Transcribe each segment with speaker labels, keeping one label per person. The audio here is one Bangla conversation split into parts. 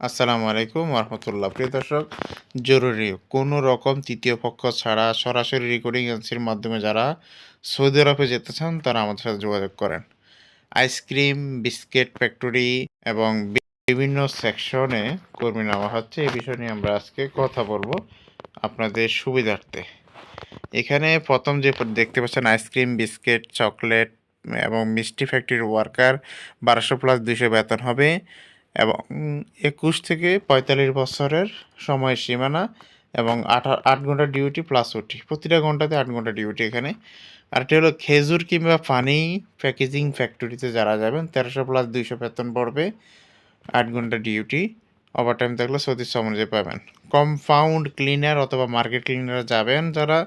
Speaker 1: আসসালামু আলাইকুম রহমতুল্লাহ প্রিয় দর্শক, জরুরি কোনো রকম তৃতীয় পক্ষ ছাড়া সরাসরি রেকর্ডিং এজেন্সির মাধ্যমে যারা সৌদি আরবে যেতে চান, তারা আমাদের সাথে যোগাযোগ করেন। আইসক্রিম বিস্কিট ফ্যাক্টরি এবং বিভিন্ন সেকশনে কর্মী নেওয়া হচ্ছে। এই বিষয় নিয়ে আমরা আজকে কথা বলব আপনাদের সুবিধার্থে। এখানে প্রথম যে দেখতে পাচ্ছেন আইসক্রিম বিস্কিট চকলেট এবং মিষ্টি ফ্যাক্টরির ওয়ার্কার বারোশো প্লাস দুইশো বেতন হবে। এবং একুশ থেকে পঁয়তাল্লিশ বছরের সময় সীমানা এবং আঠা, আট ঘণ্টা ডিউটি প্লাস ওটি প্রতিটা ঘন্টাতে আট ঘণ্টা ডিউটি এখানে। আর এটি হলো খেজুর কিংবা পানি প্যাকেজিং ফ্যাক্টরিতে যারা যাবেন, তেরোশো প্লাস দুইশো বেতন পড়বে আট ঘণ্টা ডিউটি ওভার টাইম থাকলে সৌদি অনুযায়ী পাবেন। কম্পাউন্ড ক্লিনার অথবা মার্কেট ক্লিনার যাবেন যারা,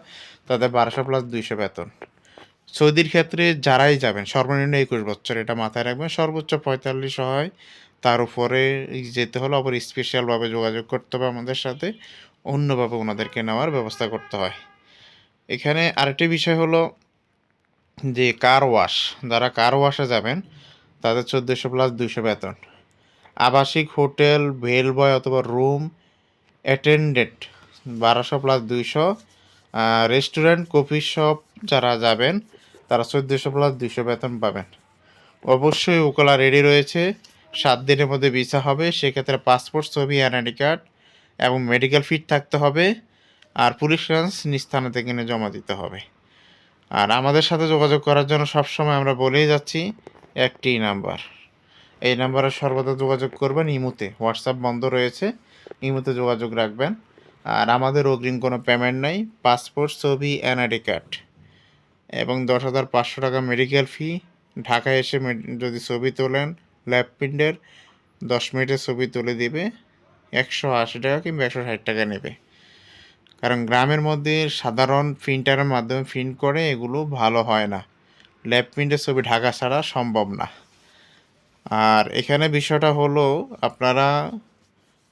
Speaker 1: তাদের বারোশো প্লাস দুইশো বেতন। সৌদির ক্ষেত্রে যারাই যাবেন, সর্বনিম্ন একুশ বছর এটা মাথায় রাখবেন, সর্বোচ্চ পঁয়তাল্লিশ হয়। তার উপরে যেতে হলে আবার স্পেশালভাবে যোগাযোগ করতে হবে আমাদের সাথে, অন্যভাবে ওনাদেরকে নেওয়ার ব্যবস্থা করতে হয়। এখানে আরেকটি বিষয় হলো যে কার ওয়াশ যারা কার ওয়াশে যাবেন, তাদের চোদ্দোশো প্লাস দুশো বেতন। আবাসিক হোটেল ভেল বয় অথবা রুম অ্যাটেন্ডেন্ট বারোশো প্লাস দুইশো। রেস্টুরেন্ট কফি শপ যারা যাবেন তারা চোদ্দোশো প্লাস দুশো বেতন পাবেন। অবশ্যই ওকলা রেডি রয়েছে। সাত দিনের মধ্যে ভিসা হবে। সেক্ষেত্রে পাসপোর্ট, ছবি এনআইডি কার্ড এবং মেডিকেল ফিট থাকতে হবে। আর পুলিশ ক্লিয়ারেন্স নিজ থানা থেকে এনে জমা দিতে হবে। আর আমাদের সাথে যোগাযোগ করার জন্য সবসময় আমরা বলেই যাচ্ছি, একটি নাম্বার। এই নাম্বারে সর্বদা যোগাযোগ করবেন ইমুতে। হোয়াটসঅ্যাপ বন্ধ রয়েছে। ইমুতে যোগাযোগ রাখবেন। আর আমাদের অগ্রিম কোনো পেমেন্ট নাই। পাসপোর্ট, ছবি এনআইডি কার্ড। এবং দশ হাজার পাঁচশো টাকা মেডিকেল ফি ঢাকায় এসে যদি ছবি তোলেন ল্যাব প্রিন্টের দশ মিনিটের ছবি তুলে দিবে। একশো আশি টাকা কিংবা একশো ষাট টাকা নেবে। কারণ গ্রামের মধ্যে সাধারণ প্রিন্টারের মাধ্যমে প্রিন্ট করে এগুলো ভালো হয় না। ল্যাব প্রিন্টের ছবি ঢাকা ছাড়া সম্ভব না। আর এখানে বিষয়টা হলো, আপনারা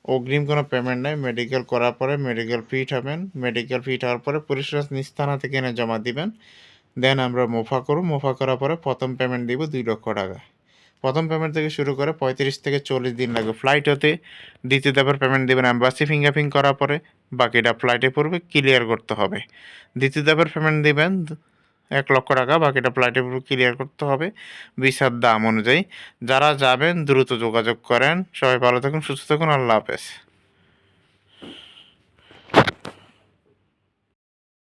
Speaker 1: অগ্রিম কোনো পেমেন্ট নেই মেডিকেল করার পরে মেডিকেল ফিট হবেন মেডিকেল ফিট হওয়ার পরে পরিষ্কার নিস্তানা থেকে এনে জমা দিবেন। দেন আমরা মোফা করব, মোফা করার পরে প্রথম পেমেন্ট দিব দুই লক্ষ টাকা। প্রথম পেমেন্ট থেকে শুরু করে পঁয়ত্রিশ থেকে চল্লিশ দিন লাগবে ফ্লাইট হতে দ্বিতীয় ধাপের পেমেন্ট দেবেন অ্যাম্বাসি ফিঙ্গারপ্রিং করার পরে, বাকিটা ফ্লাইটে পড়বে ক্লিয়ার করতে হবে। দ্বিতীয় ধাপের পেমেন্ট দেবেন এক লক্ষ টাকা, বাকিটা ফ্লাইটে পড়বে ক্লিয়ার করতে হবে। ভিসার দাম অনুযায়ী। যারা যাবেন, দ্রুত যোগাযোগ করেন। সবাই ভালো থাকুন, সুস্থ থাকুন, আল্লাহ হাফেজ।